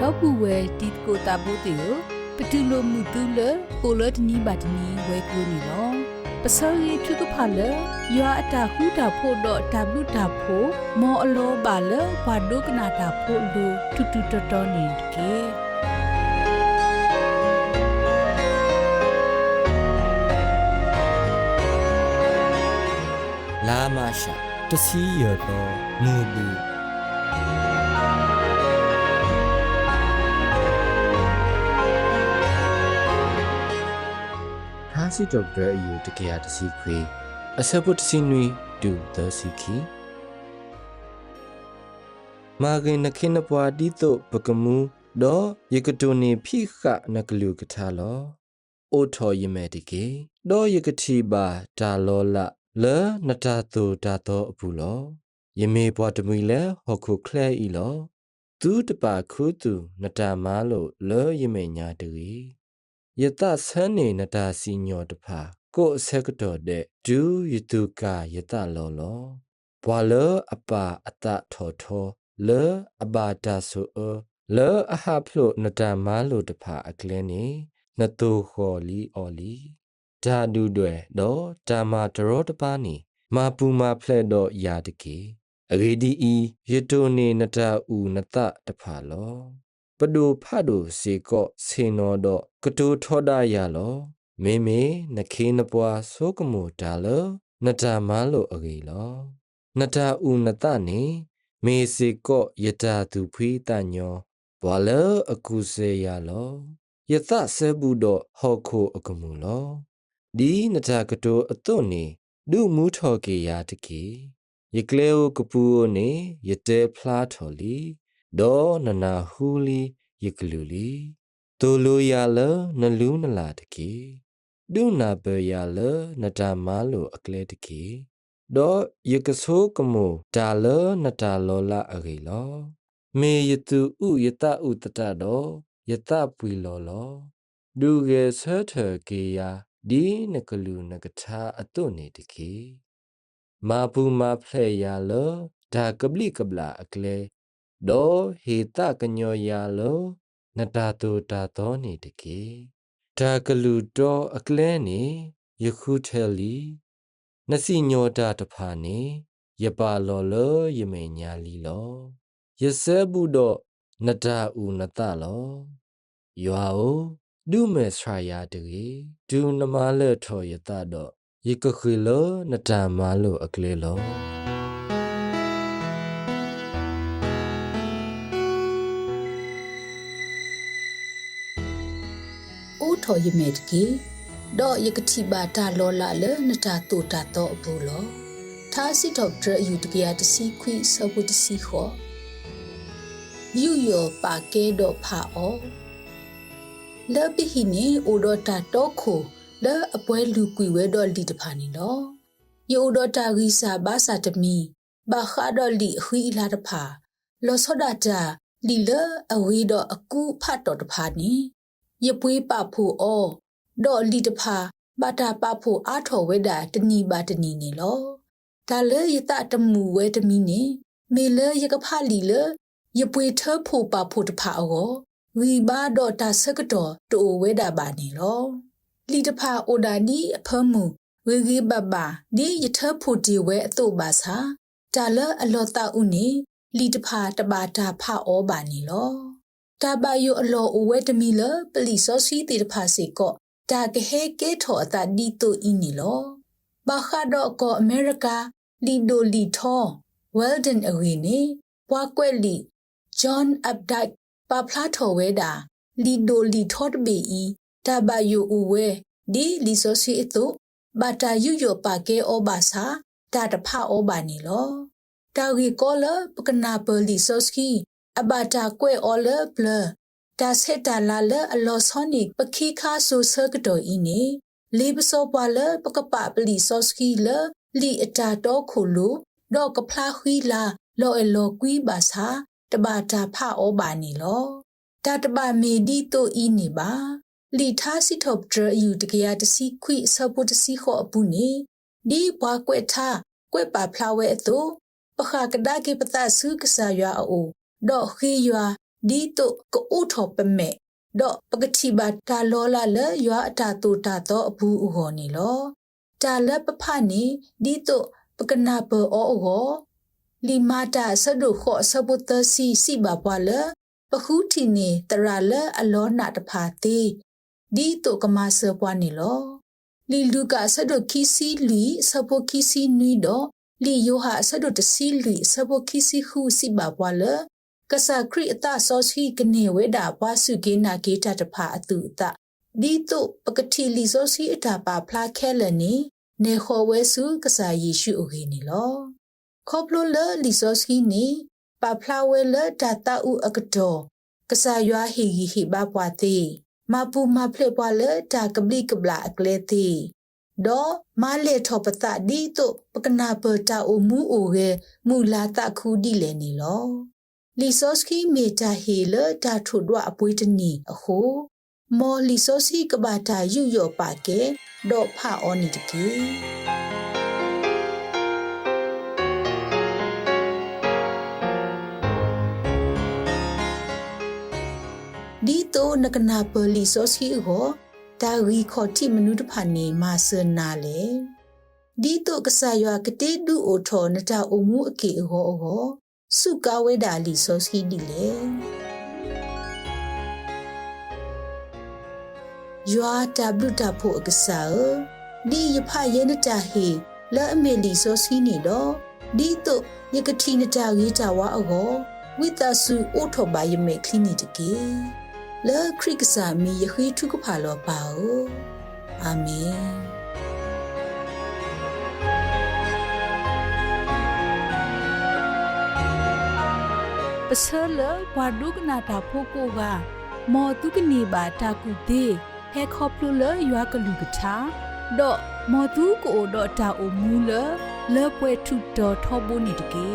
တော့ဘူးဝဲတီကိုတာဘိုတေယပတူလိုမှုတူလကိုလတနီဘတ်နီဝဲကလိုနီလောပစောရီထုကဖလရွာအတာဟူတာဖို့တော့တဘလူတာဖို့မောအလောပါလဘာဒုကနာတာဖို့လူတူတူတော်တော်နေကေလာမရှာတစီရတော့ငူဘူး ဟာစီဒေါက်တာအယူတကယ်တစီခွေအစပုတ်စီနွေဒူသစီခီမာဂင်နခိနပွားဒီတုပကမူဒေါ်ယကတိုနေဖိခနကလူကထာလောအိုထော်ယမဲတကေဒေါ်ယကတိပါဒါလောလလဲနတာတူဒါတော့အပူလောယမေပွားတမီလဲဟောခုခလဲဤလောသူတပါခုသူနတာမားလို့လဲယမေညာတူီ ယတဆန်းနေနတာစီညောတဖာကိုအဆက်ကတော့တဲ့ဒူယတုကာယတလောလောဘွာလအပါအတထောထောလေအဘာတာဆိုအလေအဟဖလို့နတာမားလို့တဖာအကလင်းနေနတူခေါ်လီအော်လီဓာဒူတွေတော့ဓမ္မာတရောတပါနေမာပူမာဖလက်တော့ယာတကေအဂေဒီဤယတုနေနတာဥနတတဖာလော ပဒုဖတ်ဒုစေကောဆေနောတော့ကတူထောဒရလောမေမေနခေနပွားဆိုကမူဒါလနတမလို့အဂေလောနတဥနတနေမေစေကောယတာသူဖိတညောဘွာလအကုစေရလောယသဆေဘူးတော့ဟောခိုအကမူလောဒီနတကတူအသွနေဒုမူထောကေယာတကေယကလေโอကပူနေယတေဖလားထော်လီ ဒေါ်နနာဟူလီယကလူလီတိုလိုရလနလူးနလာတကေဒုနာဘရလနတာမာလိုအကလေတကေဒေါ်ယကဆိုးကမူဒါလနတာလောလာအဂေလောမေယတုဥယတဥတတတော်ယတပွေလောလောဒုကေဆထကေယာဒီနကလူနကထာအတုနေတကေမာပူမာဖလေရလဒါကပလိကပလာအကလေ ဒေါ်ဟေတကညောယာလောနတာတူတာတော်နေတကေဒါကလူတော်အကလဲနေယခုထဲလီနစီညောတာတဖာနေယပါလောလောယမေညာလီလောယဆဲဘူးတော့နတာဥနတလောယွာအိုဒုမေဆရာယာတူဒုနမလက်ထောယတတော့ယကခွေလောနတာမလောအကလေလော ထော်ယမဲတကေတော့ယကတိပါတာလောလာလနတာတူတာတော့ဘူးလောသာစီဒေါက်တာယူတကရတစီခွိဆဘုတစီခောယူယောပါကဲတော့ဖာအောလေပိဟိနေအိုဒတာတော့ခိုလေအပွဲလူကွေဝဲတော့လီတဖာနေလောယိုဒတာဂီစာဘာစာတမီဘာခါတော့လီခွီလာတဖာလောစောဒတာလီလေအဝေးတော့အကူဖတ်တော့တဖာနေ ယပွေးပဖို့အောဒေါ်လီတဖာဘာတာပဖို့အာထော်ဝဲတာတနီပါတနီနေလောဒါလေယတတမူဝဲတမီနေမေလေယကဖလီလေယပွေထဖို့ပဖို့တဖာအောဝီဘာဒေါ်တာဆကတော်တိုဝဲတာပါနေလောလီတဖာအိုဒါနီအဖမူဝေဂီဘဘာဒီယထဖို့ဒီဝဲအတုပါစာဒါလေအလောတာဥနေလီတဖာတပါတာဖအောပါနေလော တာဘယိုအလောအဝဲတမီလပလီစောစီတီတဖာစီကောတာကဟဲကဲထောအတာဒီတိုအင်းနီလောဘာခါတော့ကောအမေရိကလီဒိုလီထောဝဲလ်ဒန်အဝီနေပွားကွက်လီဂျွန်အပ်ဒိုက်ပါဖလာထောဝဲတာလီဒိုလီထောတဘေဤတာဘယိုအဝဲဒီလီစောစီအတုဘာတာယူယောပါကဲဩဘာစာတာတဖာဩဘာနီလောတာဂီကောလပကနာပလီစောစကီ အဘတာကွဲအော်လဘလဒါဆက်တာလာလအလောစောနိပခိခါဆူဆကတော်ဤနေလေပစောပွာလပကပပလီစောစကီလလီအတာတော့ခုလိုတော့ကဖလာခွီလာလောအလောကွီပါစာတဘာတာဖအောပါနီလောတာတဘာမေဒီတိုဤနေပါလီထားစီထော့ဒရယူတကရတစီခွိဆပုတစီခောအပူနေဒီဘွားကွဲ့ထားကွဲ့ပါဖလာဝဲအတူပခကဒါကေပတာဆုကစားရွာအို ဒေါ်ခီရွာဒီတုကိုဥထောပမေတော့ပကတိပါတာလောလာလေရွာအတာတူတာတော့အဘူးဥဟောနေလောတာလက်ပဖနေဒီတုပကနာဘောအောလီမာတာဆဒုခောဆဘုတစီစီဘာပွာလပခုတီနေတရလအလောနာတဖာတိဒီတုကမဆပွားနေလောလီလူကဆဒုခီစီလီဆဘုခီစီနွီတော့လီယိုဟာဆဒုတစီလီဆဘုခီစီခုစီဘာပွာလ ကဆာခရီအတဆောစီကနေဝေဒဘွားစုကေနာကေတာတဖာအတူအတဒီတုပကတိလီဆောစီအတာပါဖလာခဲလနီနေခေါ်ဝဲစုကဆာယေရှုအိုကေနီလောခေါပလိုလလီဆောစီနီပါဖလာဝဲလတာတာဥအကတော်ကဆာယွာဟီဟီဘာပွားတိမပူမဖလက်ပွားလတာကပလီကပလာအကလေတိဒေါ်မာလေထောပတဒီတုပကနာပတာအိုမူအိုရဲမူလာတခူဒီလေနီလော လီဆိုစကီမေတာဟီလတာထုဒွအပွေးတနီအဟုမော်လီဆိုစီကဘာတာယူယောပါကေဒေါ်ဖာအောနီတကီဒီတိုနကနာပလီဆိုစီဟောတာရီခေါတိမနုတဖာနေမာဆနာလေဒီတိုကဆာယွာကတိဒူအိုထောနတာအုံမှုအကေဟောဟော စုကဝေဒါလီဆိုစီဒီလေယွာတဘလူတာဖို့အကစားဒီယဖယေနတာဟေလဲအမေလီဆိုစီနီတော့ဒီတော့ယကတိနတာရေးတာဝါအောဝိတဆူအိုထောဘယမေကလီနီတကေလဲခရိကစာမီယခိထုကဖာလောပါအိုအာမင် ပစလဘွာဒုကနာတာဖိုကိုကမော်တုကနေပါတာကူတေဟဲခေါပလူလရွာကလူကထာဒေါ်မော်သူကိုဒေါ်တာအိုမူလလေပွဲထုတော်ထောဘုန်နေတကေ